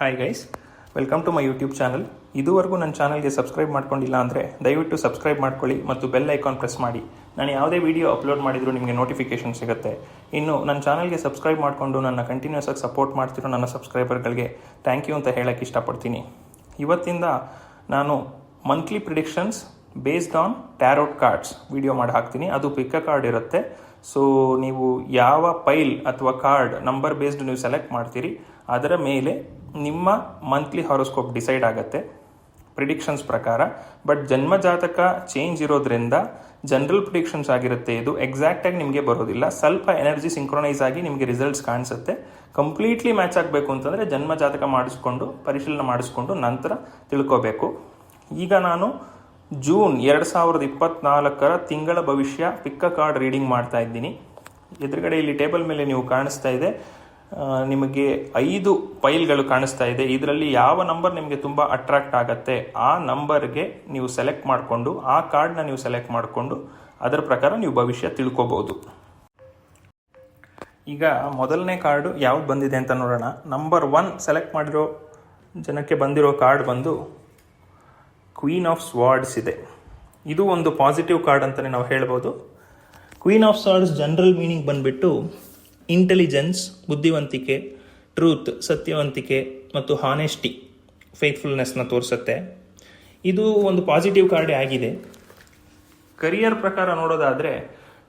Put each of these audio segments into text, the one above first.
Hi guys welcome to my YouTube channel ಇದುವರೆಗೂ ನನ್ನ ಚಾನಲ್ಗೆ ಸಬ್ಸ್ಕ್ರೈಬ್ ಮಾಡ್ಕೊಂಡಿಲ್ಲ ಅಂದರೆ ದಯವಿಟ್ಟು ಸಬ್ಸ್ಕ್ರೈಬ್ ಮಾಡ್ಕೊಳ್ಳಿ ಮತ್ತು ಬೆಲ್ ಐಕಾನ್ ಪ್ರೆಸ್ ಮಾಡಿ. ನಾನು ಯಾವುದೇ ವಿಡಿಯೋ ಅಪ್ಲೋಡ್ ಮಾಡಿದರೂ ನಿಮಗೆ ನೋಟಿಫಿಕೇಶನ್ ಸಿಗುತ್ತೆ. ಇನ್ನು ನನ್ನ ಚಾನಲ್ಗೆ ಸಬ್ಸ್ಕ್ರೈಬ್ ಮಾಡಿಕೊಂಡು ನನ್ನ ಕಂಟಿನ್ಯೂಸ್ ಆಗಿ ಸಪೋರ್ಟ್ ಮಾಡ್ತಿರೋ ನನ್ನ ಸಬ್ಸ್ಕ್ರೈಬರ್ಗಳಿಗೆ ಥ್ಯಾಂಕ್ ಯು ಅಂತ ಹೇಳೋಕ್ಕೆ ಇಷ್ಟಪಡ್ತೀನಿ. ಇವತ್ತಿಂದ ನಾನು monthly predictions based on tarot cards video ಮಾಡಿ ಹಾಕ್ತೀನಿ. ಅದು ಪಿಕ್ಕ ಕಾರ್ಡ್ ಇರುತ್ತೆ. ಸೊ ನೀವು ಯಾವ ಪೈಲ್ ಅಥವಾ ಕಾರ್ಡ್ ನಂಬರ್ ಬೇಸ್ಡ್ ನೀವು ಸೆಲೆಕ್ಟ್ ಮಾಡ್ತೀರಿ, ಅದರ ಮೇಲೆ ನಿಮ್ಮ ಮಂತ್ಲಿ ಹಾರೋಸ್ಕೋಪ್ ಡಿಸೈಡ್ ಆಗುತ್ತೆ. ಪ್ರಿಡಿಕ್ಷನ್ಸ್ ಪ್ರಕಾರ. ಬಟ್ ಜನ್ಮ ಜಾತಕ ಚೇಂಜ್ ಇರೋದ್ರಿಂದ ಜನರಲ್ ಪ್ರಿಡಿಕ್ಷನ್ಸ್ ಆಗಿರುತ್ತೆ. ಇದು ಎಕ್ಸಾಕ್ಟ್ ಆಗಿ ನಿಮಗೆ ಬರೋದಿಲ್ಲ. ಸ್ವಲ್ಪ ಎನರ್ಜಿ ಸಿಂಕ್ರೊನೈಸ್ ಆಗಿ ನಿಮಗೆ ರಿಸಲ್ಟ್ಸ್ ಕಾಣಿಸುತ್ತೆ. ಕಂಪ್ಲೀಟ್ಲಿ ಮ್ಯಾಚ್ ಆಗಬೇಕು ಅಂತಂದರೆ ಜನ್ಮ ಜಾತಕ ಮಾಡಿಸ್ಕೊಂಡು, ಪರಿಶೀಲನೆ ಮಾಡಿಸ್ಕೊಂಡು ನಂತರ ತಿಳ್ಕೋಬೇಕು. ಈಗ ನಾನು ಜೂನ್ ಎರಡು ಸಾವಿರದ ಇಪ್ಪತ್ನಾಲ್ಕರ ತಿಂಗಳ ಭವಿಷ್ಯ ಪಿಕ್ಕ ಕಾರ್ಡ್ ರೀಡಿಂಗ್ ಮಾಡ್ತಾ ಇದ್ದೀನಿ. ಎದುರುಗಡೆ ಇಲ್ಲಿ ಟೇಬಲ್ ಮೇಲೆ ನೀವು ಕಾಣಿಸ್ತಾ ಇದೆ. ನಿಮಗೆ ಐದು ಫೈಲ್ಗಳು ಕಾಣಿಸ್ತಾ ಇದೆ. ಇದರಲ್ಲಿ ಯಾವ ನಂಬರ್ ನಿಮಗೆ ತುಂಬ ಅಟ್ರಾಕ್ಟ್ ಆಗುತ್ತೆ, ಆ ನಂಬರ್ಗೆ ನೀವು ಸೆಲೆಕ್ಟ್ ಮಾಡಿಕೊಂಡು, ಆ ಕಾರ್ಡ್ನ ನೀವು ಸೆಲೆಕ್ಟ್ ಮಾಡಿಕೊಂಡು, ಅದರ ಪ್ರಕಾರ ನೀವು ಭವಿಷ್ಯ ತಿಳ್ಕೊಬೋದು. ಈಗ ಮೊದಲನೇ ಕಾರ್ಡು ಯಾವ್ದು ಬಂದಿದೆ ಅಂತ ನೋಡೋಣ. ನಂಬರ್ ಒನ್ ಸೆಲೆಕ್ಟ್ ಮಾಡಿರೋ ಜನಕ್ಕೆ ಬಂದಿರೋ ಕಾರ್ಡ್ ಬಂದು ಕ್ವೀನ್ ಆಫ್ ಸ್ವಾರ್ಡ್ಸ್ ಇದೆ. ಇದು ಒಂದು ಪಾಸಿಟಿವ್ ಕಾರ್ಡ್ ಅಂತಲೇ ನಾವು ಹೇಳ್ಬೋದು. Queen of swords general meaning ಬಂದ್ಬಿಟ್ಟು ಇಂಟೆಲಿಜೆನ್ಸ್ ಬುದ್ಧಿವಂತಿಕೆ ಟ್ರೂತ್ ಸತ್ಯವಂತಿಕೆ ಮತ್ತು ಹಾನೆಸ್ಟಿ ಫೇತ್ಫುಲ್ನೆಸ್ನ ತೋರಿಸುತ್ತೆ. ಇದು ಒಂದು ಪಾಸಿಟಿವ್ ಕಾರ್ಡೆ ಆಗಿದೆ. ಕರಿಯರ್ ಪ್ರಕಾರ ನೋಡೋದಾದರೆ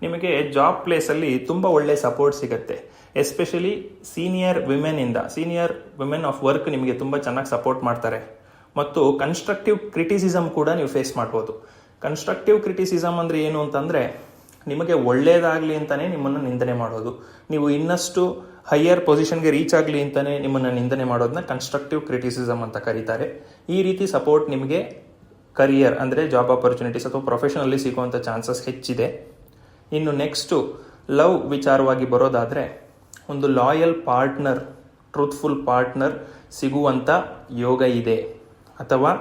ನಿಮಗೆ ಜಾಬ್ ಪ್ಲೇಸಲ್ಲಿ ತುಂಬ ಒಳ್ಳೆ ಸಪೋರ್ಟ್ ಸಿಗುತ್ತೆ. ಎಸ್ಪೆಷಲಿ ಸೀನಿಯರ್ ವಿಮೆನಿಂದ ಸೀನಿಯರ್ ವಿಮೆನ್ ಆಫ್ ವರ್ಕ್ ನಿಮಗೆ ತುಂಬ ಚೆನ್ನಾಗಿ ಸಪೋರ್ಟ್ ಮಾಡ್ತಾರೆ. ಮತ್ತು ಕನ್ಸ್ಟ್ರಕ್ಟಿವ್ ಕ್ರಿಟಿಸಿಸಮ್ ಕೂಡ ನೀವು ಫೇಸ್ ಮಾಡ್ಬೋದು. ಕನ್ಸ್ಟ್ರಕ್ಟಿವ್ ಕ್ರಿಟಿಸಿಸಮ್ ಅಂದರೆ ಏನು ಅಂತಂದರೆ ನಿಮಗೆ ಒಳ್ಳೆಯದಾಗಲಿ ಅಂತಲೇ ನಿಮ್ಮನ್ನು ನಿಂದನೆ ಮಾಡೋದು. ನೀವು ಇನ್ನಷ್ಟು ಹೈಯರ್ ಪೊಸಿಷನ್ಗೆ ರೀಚ್ ಆಗಲಿ ಅಂತಲೇ ನಿಮ್ಮನ್ನು ನಿಂದನೆ ಮಾಡೋದನ್ನ ಕನ್ಸ್ಟ್ರಕ್ಟಿವ್ ಕ್ರಿಟಿಸಿಸಮ್ ಅಂತ ಕರೀತಾರೆ. ಈ ರೀತಿ ಸಪೋರ್ಟ್ ನಿಮಗೆ ಕರಿಯರ್ ಅಂದರೆ ಜಾಬ್ ಆಪರ್ಚುನಿಟೀಸ್ ಅಥವಾ ಪ್ರೊಫೆಷನಲ್ಲಿ ಸಿಗುವಂಥ ಚಾನ್ಸಸ್ ಹೆಚ್ಚಿದೆ. ಇನ್ನು ನೆಕ್ಸ್ಟು ಲವ್ ವಿಚಾರವಾಗಿ ಬರೋದಾದರೆ ಒಂದು ಲಾಯಲ್ ಪಾರ್ಟ್ನರ್ ಟ್ರೂತ್ಫುಲ್ ಪಾರ್ಟ್ನರ್ ಸಿಗುವಂಥ ಯೋಗ ಇದೆ. ಅಥವಾ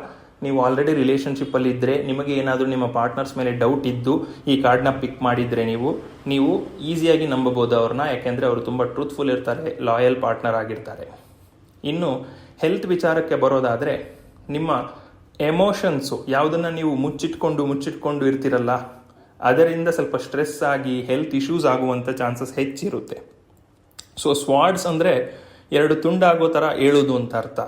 ನೀವು ಆಲ್ರೆಡಿ ರಿಲೇಷನ್ಶಿಪ್ಪಲ್ಲಿ ಇದ್ದರೆ ನಿಮಗೆ ಏನಾದರೂ ನಿಮ್ಮ ಪಾರ್ಟ್ನರ್ಸ್ ಮೇಲೆ ಡೌಟ್ ಇದ್ದು ಈ ಕಾರ್ಡ್ನ ಪಿಕ್ ಮಾಡಿದರೆ ನೀವು ನೀವು ಈಸಿಯಾಗಿ ನಂಬಬಹುದು ಅವ್ರನ್ನ, ಯಾಕೆಂದರೆ ಅವರು ತುಂಬ ಟ್ರೂತ್ಫುಲ್ ಇರ್ತಾರೆ ಲಾಯಲ್ ಪಾರ್ಟ್ನರ್ ಆಗಿರ್ತಾರೆ. ಇನ್ನು ಹೆಲ್ತ್ ವಿಚಾರಕ್ಕೆ ಬರೋದಾದರೆ ನಿಮ್ಮ ಎಮೋಷನ್ಸು ಯಾವುದನ್ನು ನೀವು ಮುಚ್ಚಿಟ್ಕೊಂಡು ಮುಚ್ಚಿಟ್ಕೊಂಡು ಇರ್ತಿರಲ್ಲ, ಅದರಿಂದ ಸ್ವಲ್ಪ ಸ್ಟ್ರೆಸ್ ಆಗಿ ಹೆಲ್ತ್ ಇಶ್ಯೂಸ್ ಆಗುವಂಥ ಚಾನ್ಸಸ್ ಹೆಚ್ಚಿರುತ್ತೆ. ಸೊ ಸ್ವಾಡ್ಸ್ ಅಂದರೆ ಎರಡು ತುಂಡಾಗೋ ಥರ ಏಳೋದು ಅಂತ ಅರ್ಥ.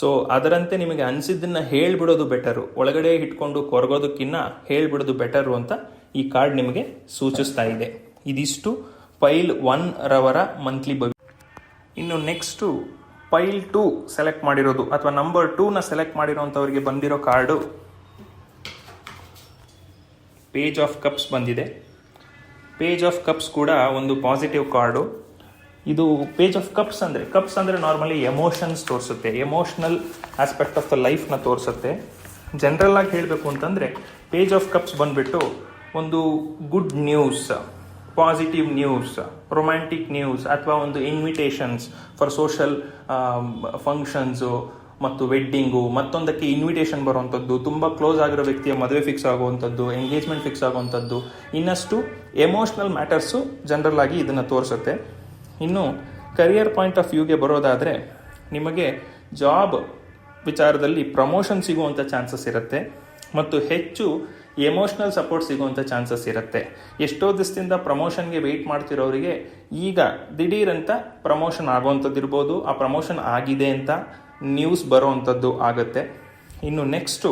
ಸೊ ಅದರಂತೆ ನಿಮಗೆ ಅನಿಸಿದ್ದನ್ನ ಹೇಳ್ಬಿಡೋದು ಬೆಟರು. ಒಳಗಡೆ ಇಟ್ಕೊಂಡು ಕೊರಗೋದಕ್ಕಿನ್ನ ಹೇಳ್ಬಿಡೋದು ಬೆಟರು ಅಂತ ಈ ಕಾರ್ಡ್ ನಿಮಗೆ ಸೂಚಿಸ್ತಾ ಇದೆ. ಇದಿಷ್ಟು ಪೈಲ್ ಒನ್ ರವರ ಮಂತ್ಲಿ ಬವಿ ಇನ್ನು ನೆಕ್ಸ್ಟು, ಪೈಲ್ ಟೂ ಸೆಲೆಕ್ಟ್ ಮಾಡಿರೋದು. ಅಥವಾ ನಂಬರ್ ಟೂನ ಸೆಲೆಕ್ಟ್ ಮಾಡಿರೋಂಥವ್ರಿಗೆ ಬಂದಿರೋ ಕಾರ್ಡು. ಪೇಜ್ ಆಫ್ ಕಪ್ಸ್ ಬಂದಿದೆ. ಪೇಜ್ ಆಫ್ ಕಪ್ಸ್ ಕೂಡ ಒಂದು ಪಾಸಿಟಿವ್ ಕಾರ್ಡು. ಇದು ಪೇಜ್ ಆಫ್ ಕಪ್ಸ್ ಅಂದರೆ ಕಪ್ಸ್ ಅಂದರೆ ನಾರ್ಮಲಿ ಎಮೋಷನ್ಸ್ ತೋರಿಸುತ್ತೆ ಎಮೋಷ್ನಲ್ ಆಸ್ಪೆಕ್ಟ್ ಆಫ್ ದ ಲೈಫ್ನ ತೋರಿಸುತ್ತೆ. ಜನರಲ್ ಆಗಿ ಹೇಳಬೇಕು ಅಂತಂದರೆ ಪೇಜ್ ಆಫ್ ಕಪ್ಸ್ ಬಂದುಬಿಟ್ಟು ಒಂದು good news positive news romantic news ಅಥವಾ ಒಂದು ಇನ್ವಿಟೇಷನ್ಸ್ ಫಾರ್ ಸೋಷಲ್ ಫಂಕ್ಷನ್ಸು ಮತ್ತು ವೆಡ್ಡಿಂಗು ಮತ್ತೊಂದಕ್ಕೆ ಇನ್ವಿಟೇಷನ್ ಬರುವಂಥದ್ದು, ತುಂಬ ಕ್ಲೋಸ್ ಆಗಿರೋ ವ್ಯಕ್ತಿಯ ಮದುವೆ ಫಿಕ್ಸ್ ಆಗುವಂಥದ್ದು ಎಂಗೇಜ್ಮೆಂಟ್ ಫಿಕ್ಸ್ ಆಗುವಂಥದ್ದು, ಇನ್ನಷ್ಟು ಎಮೋಷ್ನಲ್ ಮ್ಯಾಟರ್ಸು ಜನರಲ್ ಆಗಿ ಇದನ್ನು ತೋರಿಸುತ್ತೆ. ಇನ್ನು ಕರಿಯರ್ ಪಾಯಿಂಟ್ ಆಫ್ ವ್ಯೂಗೆ ಬರೋದಾದರೆ ನಿಮಗೆ ಜಾಬ್ ವಿಚಾರದಲ್ಲಿ ಪ್ರಮೋಷನ್ ಸಿಗುವಂಥ ಚಾನ್ಸಸ್ ಇರುತ್ತೆ ಮತ್ತು ಹೆಚ್ಚು ಎಮೋಷ್ನಲ್ ಸಪೋರ್ಟ್ ಸಿಗುವಂಥ ಚಾನ್ಸಸ್ ಇರುತ್ತೆ. ಎಷ್ಟೋ ದಿವಸದಿಂದ ಪ್ರಮೋಷನ್ಗೆ ವೆಯ್ಟ್ ಮಾಡ್ತಿರೋರಿಗೆ ಈಗ ದಿಢೀರಂತ ಪ್ರಮೋಷನ್ ಆಗುವಂಥದ್ದು ಇರ್ಬೋದು ಆ ಪ್ರಮೋಷನ್ ಆಗಿದೆ ಅಂತ ನ್ಯೂಸ್ ಬರೋವಂಥದ್ದು ಆಗುತ್ತೆ. ಇನ್ನು ನೆಕ್ಸ್ಟು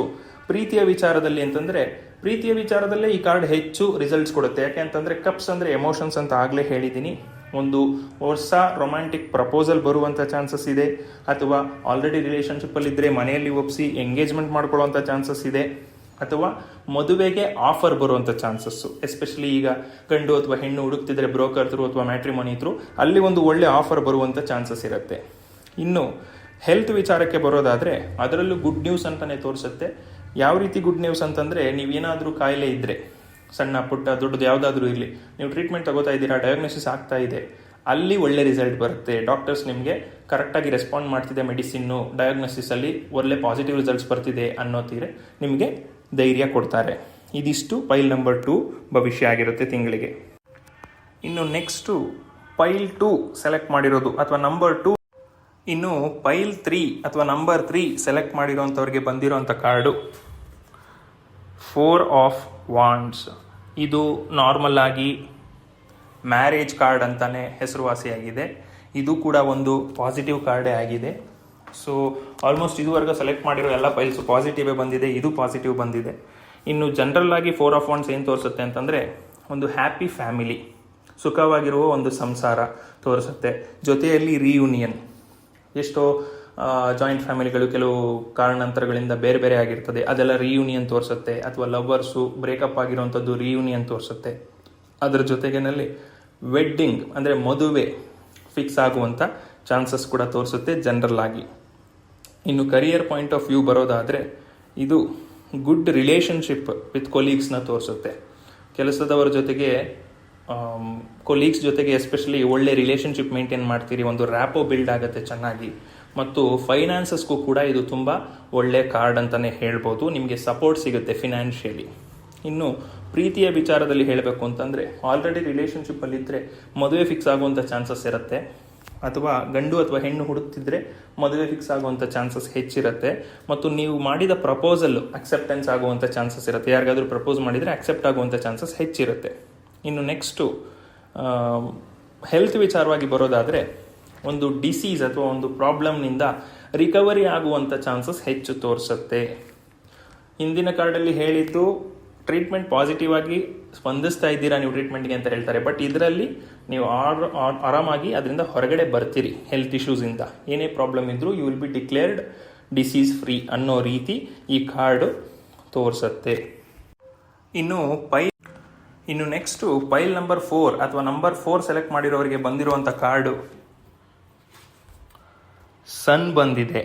ಪ್ರೀತಿಯ ವಿಚಾರದಲ್ಲಿ ಅಂತಂದರೆ, ಪ್ರೀತಿಯ ವಿಚಾರದಲ್ಲೇ ಈ ಕಾರ್ಡ್ ಹೆಚ್ಚು ರಿಸಲ್ಟ್ಸ್ ಕೊಡುತ್ತೆ. ಯಾಕೆ ಅಂತಂದರೆ ಕಪ್ಸ್ ಅಂದರೆ ಎಮೋಷನ್ಸ್ ಅಂತ ಆಗಲೇ ಹೇಳಿದ್ದೀನಿ. ಒಂದು ಹೊಸ ರೊಮ್ಯಾಂಟಿಕ್ ಪ್ರಪೋಸಲ್ ಬರುವಂಥ ಚಾನ್ಸಸ್ ಇದೆ, ಅಥವಾ ಆಲ್ರೆಡಿ ರಿಲೇಷನ್ಶಿಪ್ಪಲ್ಲಿದ್ದರೆ ಮನೆಯಲ್ಲಿ ಒಪ್ಪಿಸಿ ಎಂಗೇಜ್ಮೆಂಟ್ ಮಾಡ್ಕೊಳ್ಳುವಂಥ ಚಾನ್ಸಸ್ ಇದೆ, ಅಥವಾ ಮದುವೆಗೆ ಆಫರ್ ಬರುವಂಥ ಚಾನ್ಸಸ್ಸು ಎಸ್ಪೆಷಲಿ ಈಗ ಗಂಡು ಅಥವಾ ಹೆಣ್ಣು ಹುಡುಕ್ತಿದ್ರೆ ಬ್ರೋಕರ್ ಥ್ರೂ ಅಥವಾ ಮ್ಯಾಟ್ರಿಮೋನಿ ಥ್ರೂ ಅಲ್ಲಿ ಒಂದು ಒಳ್ಳೆ ಆಫರ್ ಬರುವಂಥ ಚಾನ್ಸಸ್ ಇರುತ್ತೆ. ಇನ್ನು ಹೆಲ್ತ್ ವಿಚಾರಕ್ಕೆ ಬರೋದಾದರೆ ಅದರಲ್ಲೂ ಗುಡ್ ನ್ಯೂಸ್ ಅಂತಲೇ ತೋರಿಸುತ್ತೆ. ಯಾವ ರೀತಿ ಗುಡ್ ನ್ಯೂಸ್ ಅಂತಂದರೆ ನೀವೇನಾದರೂ ಕಾಯಿಲೆ ಇದ್ದರೆ ಸಣ್ಣ, ಪುಟ್ಟ, ದೊಡ್ಡದು ಯಾವುದಾದ್ರೂ ಇರಲಿ, ನೀವು ಟ್ರೀಟ್ಮೆಂಟ್ ತಗೋತಾ ಇದ್ದೀರಾ ಡಯಾಗ್ನೋಸಿಸ್ ಆಗ್ತಾ ಇದೆ, ಅಲ್ಲಿ ಒಳ್ಳೆ ರಿಸಲ್ಟ್ ಬರುತ್ತೆ. ಡಾಕ್ಟರ್ಸ್ ನಿಮಗೆ ಕರೆಕ್ಟಾಗಿ ರೆಸ್ಪಾಂಡ್ ಮಾಡ್ತಿದೆ ಮೆಡಿಸಿನ್ನು ಡಯಾಗ್ನೋಸಿಸಲ್ಲಿ ಒಳ್ಳೆ ಪಾಸಿಟಿವ್ ರಿಸಲ್ಟ್ಸ್ ಬರ್ತಿದೆ ಅನ್ನೋತಿದ್ರೆ ನಿಮಗೆ ಧೈರ್ಯ ಕೊಡ್ತಾರೆ. ಇದಿಷ್ಟು ಪೈಲ್ ನಂಬರ್ ಟು ಭವಿಷ್ಯ ಆಗಿರುತ್ತೆ ತಿಂಗಳಿಗೆ. ಇನ್ನು ನೆಕ್ಸ್ಟು ಪೈಲ್ ಟು ಸೆಲೆಕ್ಟ್ ಮಾಡಿರೋದು ಅಥವಾ ನಂಬರ್ ಟು ಇನ್ನು ಪೈಲ್ ತ್ರೀ ಅಥವಾ ನಂಬರ್ ತ್ರೀ ಸೆಲೆಕ್ಟ್ ಮಾಡಿರೋಂಥವ್ರಿಗೆ ಬಂದಿರೋಂಥ ಕಾರ್ಡು ಫೋರ್ ಆಫ್ ವಾಂಡ್ಸ್ ಇದು ನಾರ್ಮಲ್ ಆಗಿ ಮ್ಯಾರೇಜ್ ಕಾರ್ಡ್ ಅಂತಾನೆ ಹೆಸರುವಾಸಿಯಾಗಿದೆ. ಇದು ಕೂಡ ಒಂದು ಪಾಸಿಟಿವ್ ಕಾರ್ಡೇ ಆಗಿದೆ. ಸೊ ಆಲ್ಮೋಸ್ಟ್ ಇದುವರೆಗೂ ಸೆಲೆಕ್ಟ್ ಮಾಡಿರೋ ಎಲ್ಲ ಫೈಲ್ಸು ಪಾಸಿಟಿವೇ ಬಂದಿದೆ, ಇದು ಪಾಸಿಟಿವ್ ಬಂದಿದೆ. ಇನ್ನು ಜನರಲ್ ಆಗಿ ಫೋರ್ ಆಫ್ ವಾಂಡ್ಸ್ ಏನು ತೋರಿಸುತ್ತೆ ಅಂತಂದರೆ, ಒಂದು ಹ್ಯಾಪಿ ಫ್ಯಾಮಿಲಿ ಸುಖವಾಗಿರುವ ಒಂದು ಸಂಸಾರ ತೋರಿಸುತ್ತೆ. ಜೊತೆಯಲ್ಲಿ ರಿಯೂನಿಯನ್ ಎಷ್ಟೋ ಜಾಯಿಂಟ್ ಫ್ಯಾಮಿಲಿಗಳು ಕೆಲವು ಕಾರಣಾಂತರಗಳಿಂದ ಬೇರೆ ಬೇರೆ ಆಗಿರ್ತದೆ. ಅದೆಲ್ಲ ರಿಯೂನಿಯನ್ ತೋರಿಸುತ್ತೆ. ಅಥವಾ ಲವರ್ಸು ಬ್ರೇಕಪ್ ಆಗಿರುವಂಥದ್ದು ರಿಯೂನಿಯನ್ ತೋರಿಸುತ್ತೆ. ಅದರ ಜೊತೆಗೇನಲ್ಲಿ ವೆಡ್ಡಿಂಗ್ ಅಂದರೆ ಮದುವೆ ಫಿಕ್ಸ್ ಆಗುವಂಥ ಚಾನ್ಸಸ್ ಕೂಡ ತೋರಿಸುತ್ತೆ ಜನರಲ್ ಆಗಿ. ಇನ್ನು ಕರಿಯರ್ ಪಾಯಿಂಟ್ ಆಫ್ ವ್ಯೂ ಬರೋದಾದರೆ ಇದು ಗುಡ್ ರಿಲೇಷನ್ಶಿಪ್ ವಿತ್ ಕೊಲೀಗ್ಸ್ನ ತೋರಿಸುತ್ತೆ. ಕೆಲಸದವರ ಜೊತೆಗೆ ಕೊಲೀಗ್ಸ್ ಜೊತೆಗೆ ಎಸ್ಪೆಷಲಿ ಒಳ್ಳೆ ರಿಲೇಷನ್ಶಿಪ್ ಮೇಂಟೈನ್ ಮಾಡ್ತೀರಿ. ಒಂದು ರ್ಯಾಪೋ ಬಿಲ್ಡ್ ಆಗುತ್ತೆ ಚೆನ್ನಾಗಿ. ಮತ್ತು ಫೈನಾನ್ಸಸ್ಗೂ ಕೂಡ ಇದು ತುಂಬ ಒಳ್ಳೆ ಕಾರ್ಡ್ ಅಂತಲೇ ಹೇಳ್ಬೋದು. ನಿಮಗೆ ಸಪೋರ್ಟ್ ಸಿಗುತ್ತೆ ಫಿನಾನ್ಷಿಯಲಿ ಇನ್ನು ಪ್ರೀತಿಯ ವಿಚಾರದಲ್ಲಿ ಹೇಳಬೇಕು ಅಂತಂದರೆ ಆಲ್ರೆಡಿ ರಿಲೇಷನ್ಶಿಪ್ಪಲ್ಲಿದ್ದರೆ ಮದುವೆ ಫಿಕ್ಸ್ ಆಗುವಂಥ ಚಾನ್ಸಸ್ ಇರುತ್ತೆ. ಅಥವಾ ಗಂಡು ಅಥವಾ ಹೆಣ್ಣು ಹುಡುಕ್ತಿದ್ರೆ ಮದುವೆ ಫಿಕ್ಸ್ ಆಗುವಂಥ ಚಾನ್ಸಸ್ ಹೆಚ್ಚಿರುತ್ತೆ. ಮತ್ತು ನೀವು ಮಾಡಿದ ಪ್ರಪೋಸಲ್ ಅಕ್ಸೆಪ್ಟೆನ್ಸ್ ಆಗುವಂಥ ಚಾನ್ಸಸ್ ಇರುತ್ತೆ. ಯಾರಿಗಾದರೂ ಪ್ರಪೋಸ್ ಮಾಡಿದರೆ ಅಕ್ಸೆಪ್ಟ್ ಆಗುವಂಥ ಚಾನ್ಸಸ್ ಹೆಚ್ಚಿರುತ್ತೆ. ಇನ್ನು ನೆಕ್ಸ್ಟು ಹೆಲ್ತ್ ವಿಚಾರವಾಗಿ ಬರೋದಾದರೆ ಒಂದು ಡಿಸೀಸ್ ಅಥವಾ ಒಂದು ಪ್ರಾಬ್ಲಮ್ನಿಂದ ರಿಕವರಿ ಆಗುವಂಥ ಚಾನ್ಸಸ್ ಹೆಚ್ಚು ತೋರಿಸುತ್ತೆ. ಹಿಂದಿನ ಕಾರ್ಡಲ್ಲಿ ಹೇಳಿದ್ದು ಟ್ರೀಟ್ಮೆಂಟ್ ಪಾಸಿಟಿವ್ ಆಗಿ ಸ್ಪಂದಿಸ್ತಾ ಇದ್ದೀರಾ ನೀವು ಟ್ರೀಟ್ಮೆಂಟ್ಗೆ ಅಂತ ಹೇಳ್ತಾರೆ. ಬಟ್ ಇದರಲ್ಲಿ ನೀವು ಆರ್, ಆರ್- ಆರಾಮಾಗಿ ಅದರಿಂದ ಹೊರಗಡೆ ಬರ್ತೀರಿ ಹೆಲ್ತ್ ಇಶ್ಯೂಸಿಂದ ಏನೇ ಪ್ರಾಬ್ಲಮ್ ಇದ್ದರೂ you will be declared disease free ಅನ್ನೋ ರೀತಿ ಈ ಕಾರ್ಡು ತೋರಿಸುತ್ತೆ. ಇನ್ನು ಪೈ, ಇನ್ನು ನೆಕ್ಸ್ಟು ಪೈಲ್ ನಂಬರ್ ಫೋರ್ ಅಥವಾ ನಂಬರ್ ಫೋರ್ ಸೆಲೆಕ್ಟ್ ಮಾಡಿರೋರಿಗೆ ಬಂದಿರುವಂಥ ಕಾರ್ಡು. ಸನ್ ಬಂದಿದೆ.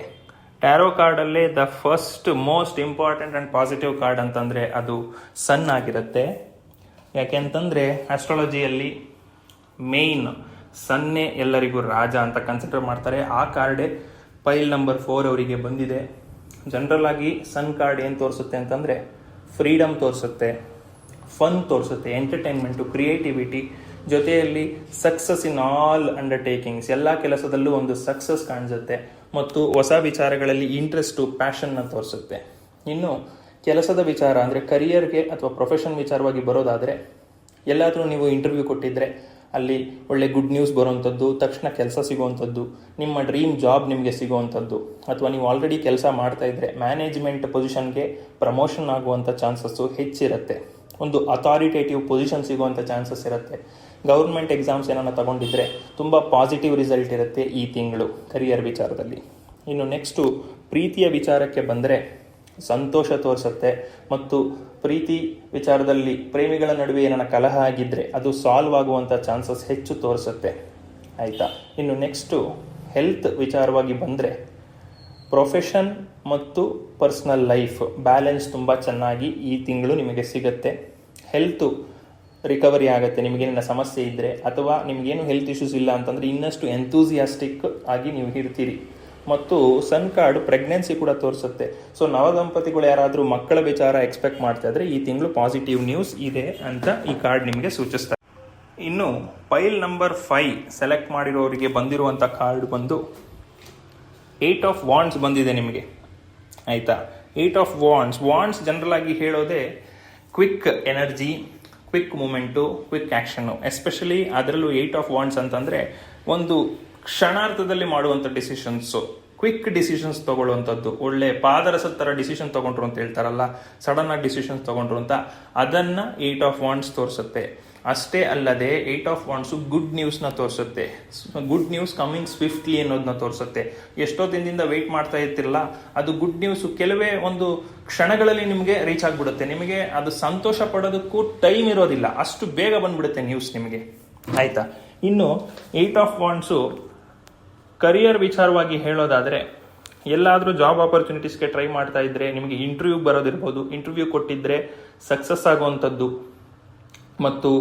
Tarot ಕಾರ್ಡಲ್ಲೇ the first most important and positive card ಅಂತಂದರೆ ಅದು ಸನ್ ಆಗಿರುತ್ತೆ. ಯಾಕೆಂತಂದರೆ ಆಸ್ಟ್ರಾಲಜಿಯಲ್ಲಿ ಮೇಯ್ನ್ ಸನ್ನೇ ಎಲ್ಲರಿಗೂ ರಾಜ ಅಂತ ಕನ್ಸಿಡರ್ ಮಾಡ್ತಾರೆ. ಆ ಕಾರ್ಡೇ ಪೈಲ್ ನಂಬರ್ ಫೋರ್ ಅವರಿಗೆ ಬಂದಿದೆ. ಜನರಲ್ ಆಗಿ ಸನ್ ಕಾರ್ಡ್ ಏನು ತೋರಿಸುತ್ತೆ ಅಂತಂದರೆ ಫ್ರೀಡಮ್ ತೋರಿಸುತ್ತೆ ಫನ್ ತೋರಿಸುತ್ತೆ ಎಂಟರ್ಟೈನ್ಮೆಂಟು ಕ್ರಿಯೇಟಿವಿಟಿ ಜೊತೆಯಲ್ಲಿ ಸಕ್ಸಸ್ ಇನ್ ಆಲ್ ಅಂಡರ್ಟೇಕಿಂಗ್ಸ್ ಎಲ್ಲ ಕೆಲಸದಲ್ಲೂ ಒಂದು ಸಕ್ಸಸ್ ಕಾಣಿಸುತ್ತೆ ಮತ್ತು ಹೊಸ ವಿಚಾರಗಳಲ್ಲಿ ಇಂಟ್ರೆಸ್ಟು ಪ್ಯಾಷನ್ನ ತೋರಿಸುತ್ತೆ. ಇನ್ನು ಕೆಲಸದ ವಿಚಾರ ಅಂದರೆ ಕರಿಯರ್ಗೆ ಅಥವಾ ಪ್ರೊಫೆಷನ್ ವಿಚಾರವಾಗಿ ಬರೋದಾದರೆ ಎಲ್ಲಾದರೂ ನೀವು ಇಂಟರ್ವ್ಯೂ ಕೊಟ್ಟಿದ್ರೆ ಅಲ್ಲಿ ಒಳ್ಳೆ ಗುಡ್ ನ್ಯೂಸ್ ಬರುವಂಥದ್ದು ತಕ್ಷಣ ಕೆಲಸ ಸಿಗುವಂಥದ್ದು ನಿಮ್ಮ ಡ್ರೀಮ್ ಜಾಬ್ ನಿಮಗೆ ಸಿಗುವಂಥದ್ದು ಅಥವಾ ನೀವು ಆಲ್ರೆಡಿ ಕೆಲಸ ಮಾಡ್ತಾ ಇದ್ದರೆ ಮ್ಯಾನೇಜ್ಮೆಂಟ್ ಪೊಸಿಷನ್ಗೆ ಪ್ರಮೋಷನ್ ಆಗುವಂಥ ಚಾನ್ಸಸ್ಸು ಹೆಚ್ಚಿರುತ್ತೆ. ಒಂದು ಅಥಾರಿಟೇಟಿವ್ ಪೊಸಿಷನ್ ಸಿಗುವಂಥ ಚಾನ್ಸಸ್ ಇರುತ್ತೆ. ಗೌರ್ಮೆಂಟ್ ಎಕ್ಸಾಮ್ಸ್ ಏನನ್ನ ತಗೊಂಡಿದ್ರೆ ತುಂಬ ಪಾಸಿಟಿವ್ ರಿಸಲ್ಟ್ ಇರುತ್ತೆ ಈ ತಿಂಗಳು ಕರಿಯರ್ ವಿಚಾರದಲ್ಲಿ. ಇನ್ನು ನೆಕ್ಸ್ಟು ಪ್ರೀತಿಯ ವಿಚಾರಕ್ಕೆ ಬಂದರೆ ಸಂತೋಷ ತೋರಿಸುತ್ತೆ ಮತ್ತು ಪ್ರೀತಿ ವಿಚಾರದಲ್ಲಿ ಪ್ರೇಮಿಗಳ ನಡುವೆ ಏನನ್ನ ಕಲಹ ಆಗಿದ್ದರೆ ಅದು ಸಾಲ್ವ್ ಆಗುವಂಥ ಚಾನ್ಸಸ್ ಹೆಚ್ಚು ತೋರಿಸುತ್ತೆ. ಆಯಿತಾ? ಇನ್ನು ನೆಕ್ಸ್ಟು ಹೆಲ್ತ್ ವಿಚಾರವಾಗಿ ಬಂದರೆ ಪ್ರೊಫೆಷನ್ ಮತ್ತು ಪರ್ಸ್ನಲ್ ಲೈಫ್ ಬ್ಯಾಲೆನ್ಸ್ ತುಂಬ ಚೆನ್ನಾಗಿ ಈ ತಿಂಗಳು ನಿಮಗೆ ಸಿಗುತ್ತೆ. ಹೆಲ್ತು ರಿಕವರಿ ಆಗುತ್ತೆ ನಿಮಗೇನ ಸಮಸ್ಯೆ ಇದ್ದರೆ ಅಥವಾ ನಿಮಗೇನು ಹೆಲ್ತ್ ಇಶ್ಯೂಸ್ ಇಲ್ಲ ಅಂತಂದರೆ ಇನ್ನಷ್ಟು ಎಂತೂಸಿಯಾಸ್ಟಿಕ್ ಆಗಿ ನೀವು ಇರ್ತೀರಿ. ಮತ್ತು ಸನ್ ಕಾರ್ಡ್ ಪ್ರೆಗ್ನೆನ್ಸಿ ಕೂಡ ತೋರಿಸುತ್ತೆ. ಸೊ ನವದಂಪತಿಗಳು ಯಾರಾದರೂ ಮಕ್ಕಳ ವಿಚಾರ ಎಕ್ಸ್ಪೆಕ್ಟ್ ಮಾಡ್ತಾ ಇದ್ರೆ ಈ ತಿಂಗಳು ಪಾಸಿಟಿವ್ ನ್ಯೂಸ್ ಇದೆ ಅಂತ ಈ ಕಾರ್ಡ್ ನಿಮಗೆ ಸೂಚಿಸ್ತಾರೆ ಇನ್ನು ಫೈಲ್ ನಂಬರ್ ಫೈವ್ ಸೆಲೆಕ್ಟ್ ಮಾಡಿರೋರಿಗೆ ಬಂದಿರುವಂಥ ಕಾರ್ಡ್ ಬಂದು ಏಟ್ ಆಫ್ ವಾಂಡ್ಸ್ ಬಂದಿದೆ ನಿಮಗೆ. ಆಯಿತಾ? Eight of wands wands general ಆಗಿ ಹೇಳೋದೇ quick energy quick movement quick action especially ಅದರಲ್ಲೂ ಏಯ್ಟ್ ಆಫ್ ವಾಂಡ್ಸ್ ಅಂತಂದರೆ ಒಂದು ಕ್ಷಣಾರ್ಥದಲ್ಲಿ ಮಾಡುವಂಥ ಡಿಸಿಷನ್ಸು ಕ್ವಿಕ್ ಡಿಸಿಷನ್ಸ್ ತೊಗೊಳ್ಳುವಂಥದ್ದು. ಒಳ್ಳೆ ಪಾದರಸ ಥರ ಡಿಸಿಷನ್ ತೊಗೊಂಡ್ರು ಅಂತ ಹೇಳ್ತಾರಲ್ಲ ಸಡನ್ ಆಗಿ ಡಿಸಿಷನ್ಸ್ ತೊಗೊಂಡ್ರು ಅಂತ, ಅದನ್ನು ಏಯ್ಟ್ ಆಫ್ ವಾಂಡ್ಸ್ ತೋರಿಸುತ್ತೆ. ಅಷ್ಟೇ ಅಲ್ಲದೆ ಏಟ್ ಆಫ್ ವಾಂಡ್ಸು ಗುಡ್ ನ್ಯೂಸ್ನ ತೋರಿಸುತ್ತೆ. ಗುಡ್ ನ್ಯೂಸ್ ಕಮಿಂಗ್ ಸ್ವಿಫ್ಟ್ಲಿ ಅನ್ನೋದನ್ನ ತೋರಿಸುತ್ತೆ. ಎಷ್ಟೋ ದಿನದಿಂದ ವೆಯ್ಟ್ ಮಾಡ್ತಾ ಇರ್ತಿರಲ್ಲ, ಅದು ಗುಡ್ ನ್ಯೂಸ್ ಕೆಲವೇ ಒಂದು ಕ್ಷಣಗಳಲ್ಲಿ ನಿಮಗೆ ರೀಚ್ ಆಗಿಬಿಡುತ್ತೆ. ನಿಮಗೆ ಅದು ಸಂತೋಷ ಪಡೋದಕ್ಕೂ ಟೈಮ್ ಇರೋದಿಲ್ಲ. ಅಷ್ಟು ಬೇಗ ಬಂದ್ಬಿಡುತ್ತೆ ನ್ಯೂಸ್ ನಿಮಗೆ. ಆಯ್ತಾ? ಇನ್ನು ಏಟ್ ಆಫ್ ವಾಂಡ್ಸು ಕರಿಯರ್ ವಿಚಾರವಾಗಿ ಹೇಳೋದಾದರೆ, ಎಲ್ಲಾದರೂ ಜಾಬ್ ಆಪರ್ಚುನಿಟೀಸ್ಗೆ ಟ್ರೈ ಮಾಡ್ತಾ ಇದ್ರೆ ನಿಮಗೆ ಇಂಟರ್ವ್ಯೂ ಬರೋದಿರ್ಬೋದು. ಇಂಟರ್ವ್ಯೂ ಕೊಟ್ಟಿದ್ರೆ ಸಕ್ಸಸ್ ಆಗುವಂಥದ್ದು. ಮತ್ತು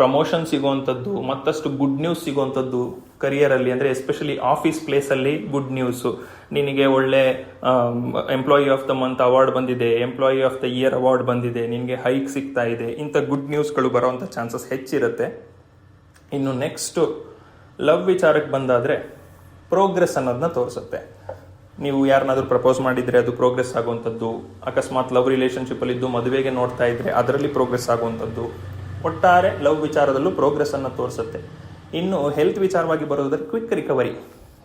ಪ್ರಮೋಷನ್ ಸಿಗುವಂಥದ್ದು ಮತ್ತಷ್ಟು ಗುಡ್ ನ್ಯೂಸ್ ಸಿಗುವಂಥದ್ದು ಕರಿಯರಲ್ಲಿ ಅಂದರೆ ಎಸ್ಪೆಷಲಿ ಆಫೀಸ್ ಪ್ಲೇಸಲ್ಲಿ ಗುಡ್ ನ್ಯೂಸು ನಿನಗೆ ಒಳ್ಳೆ employee of the month award ಬಂದಿದೆ employee of the year award ಬಂದಿದೆ, ನಿನಗೆ ಹೈಕ್ ಸಿಗ್ತಾ ಇದೆ, ಇಂಥ ಗುಡ್ ನ್ಯೂಸ್ಗಳು ಬರೋವಂಥ ಚಾನ್ಸಸ್ ಹೆಚ್ಚಿರುತ್ತೆ. ಇನ್ನು ನೆಕ್ಸ್ಟು ಲವ್ ವಿಚಾರಕ್ಕೆ ಬಂದಾದರೆ ಪ್ರೋಗ್ರೆಸ್ ಅನ್ನೋದನ್ನ ತೋರಿಸುತ್ತೆ. ನೀವು ಯಾರನ್ನಾದ್ರೂ ಪ್ರಪೋಸ್ ಮಾಡಿದ್ರೆ ಅದು ಪ್ರೋಗ್ರೆಸ್ ಆಗುವಂಥದ್ದು, ಅಕಸ್ಮಾತ್ ಲವ್ ರಿಲೇಶನ್ಶಿಪ್ ಇದ್ದು ಮದುವೆಗೆ ನೋಡ್ತಾ ಇದ್ರೆ ಅದರಲ್ಲಿ ಪ್ರೋಗ್ರೆಸ್ ಆಗುವಂಥದ್ದು, ಒಟ್ಟಾರೆ ಲವ್ ವಿಚಾರದಲ್ಲೂ ಪ್ರೋಗ್ರೆಸ್ ಅನ್ನು ತೋರಿಸುತ್ತೆ. ಇನ್ನು ಹೆಲ್ತ್ ವಿಚಾರವಾಗಿ ಬರೋದ್ರೆ ಕ್ವಿಕ್ ರಿಕವರಿ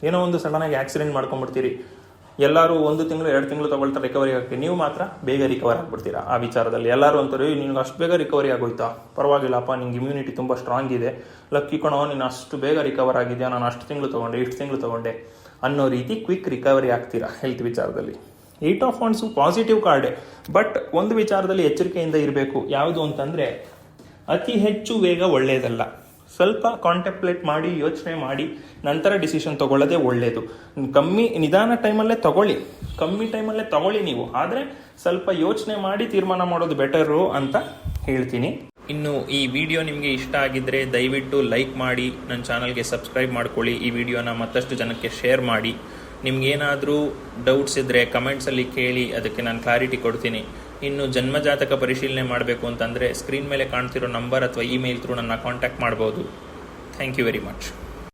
ಏನೋ ಒಂದು ಆಗಿ ಆಕ್ಸಿಡೆಂಟ್ ಮಾಡ್ಕೊಂಡ್ಬಿಡ್ತೀರಿ. ಎಲ್ಲರೂ ಒಂದು ತಿಂಗಳು, ಎರಡು ತಿಂಗಳು ತಗೊಳ್ತಾರೆ ರಿಕವರಿ ಆಗ್ತೀವಿ ನೀವು ಮಾತ್ರ ಬೇಗ ರಿಕವರ್ ಆಗ್ಬಿಡ್ತೀರಾ. ಆ ವಿಚಾರದಲ್ಲಿ ಎಲ್ಲರೂ ಅಂತಾರೆ ನಿಮ್ಗೆ ಅಷ್ಟು ಬೇಗ ರಿಕವರಿ ಆಗೋಯ್ತಾ? ಪರವಾಗಿಲ್ಲಪ್ಪ ನಿಂಗೆ ಇಮ್ಯುನಿಟಿ ತುಂಬ ಸ್ಟ್ರಾಂಗ್ ಇದೆ. ಲಕ್ಕಿ ಕಣೋ, ನೀನು ಅಷ್ಟು ಬೇಗ ರಿಕವರ್ ಆಗಿದೆಯಾ? ನಾನು ಅಷ್ಟು ತಿಂಗಳು ತಗೊಂಡೆ, ಇಷ್ಟು ತಿಂಗಳು ತಗೊಂಡೆ. ಅನ್ನೋ ರೀತಿ ಕ್ವಿಕ್ ರಿಕವರಿ ಆಗ್ತೀರಾ ಹೆಲ್ತ್ ವಿಚಾರದಲ್ಲಿ. ಏಟ್ ಆಫ್ ಫಂಡ್ಸು ಪಾಸಿಟಿವ್ ಕಾರ್ಡೆ ಬಟ್ ಒಂದು ವಿಚಾರದಲ್ಲಿ ಎಚ್ಚರಿಕೆಯಿಂದ ಇರಬೇಕು. ಯಾವುದು ಅಂತಂದರೆ, ಅತಿ ಹೆಚ್ಚು ವೇಗ ಒಳ್ಳೆಯದಲ್ಲ ಸ್ವಲ್ಪ ಕಾಂಟೆಂಪ್ಲೇಟ್ ಮಾಡಿ, ಯೋಚನೆ ಮಾಡಿ, ನಂತರ ಡಿಸಿಷನ್ ತಗೊಳ್ಳೋದೇ ಒಳ್ಳೆಯದು ಕಮ್ಮಿ ನಿಧಾನ ಟೈಮಲ್ಲೇ ತಗೊಳ್ಳಿ. ಕಮ್ಮಿ ಟೈಮಲ್ಲೇ ತಗೊಳ್ಳಿ ನೀವು. ಆದರೆ ಸ್ವಲ್ಪ ಯೋಚನೆ ಮಾಡಿ ತೀರ್ಮಾನ ಮಾಡೋದು ಬೆಟರು ಅಂತ ಹೇಳ್ತೀನಿ. ಇನ್ನು ಈ ವಿಡಿಯೋ ನಿಮಗೆ ಇಷ್ಟ ಆಗಿದ್ರೆ ದಯವಿಟ್ಟು ಲೈಕ್ ಮಾಡಿ ನನ್ನ ಚಾನಲ್ಗೆ ಸಬ್ಸ್ಕ್ರೈಬ್ ಮಾಡ್ಕೊಳ್ಳಿ, ಈ ವಿಡಿಯೋನ ಮತ್ತಷ್ಟು ಜನಕ್ಕೆ ಶೇರ್ ಮಾಡಿ. ನಿಮ್ಗೇನಾದರೂ ಡೌಟ್ಸ್ ಇದ್ದರೆ ಕಮೆಂಟ್ಸಲ್ಲಿ ಕೇಳಿ, ಅದಕ್ಕೆ ನಾನು ಕ್ಲಾರಿಟಿ ಕೊಡ್ತೀನಿ. ಇನ್ನು ಜನ್ಮಜಾತಕ ಪರಿಶೀಲನೆ ಮಾಡಬೇಕು ಅಂತಂದರೆ ಸ್ಕ್ರೀನ್ ಮೇಲೆ ಕಾಣ್ತಿರೋ ನಂಬರ್ ಅಥವಾ ಇಮೇಲ್ ಥ್ರೂ ನನ್ನ ಕಾಂಟ್ಯಾಕ್ಟ್ ಮಾಡ್ಬೋದು. Thank you very much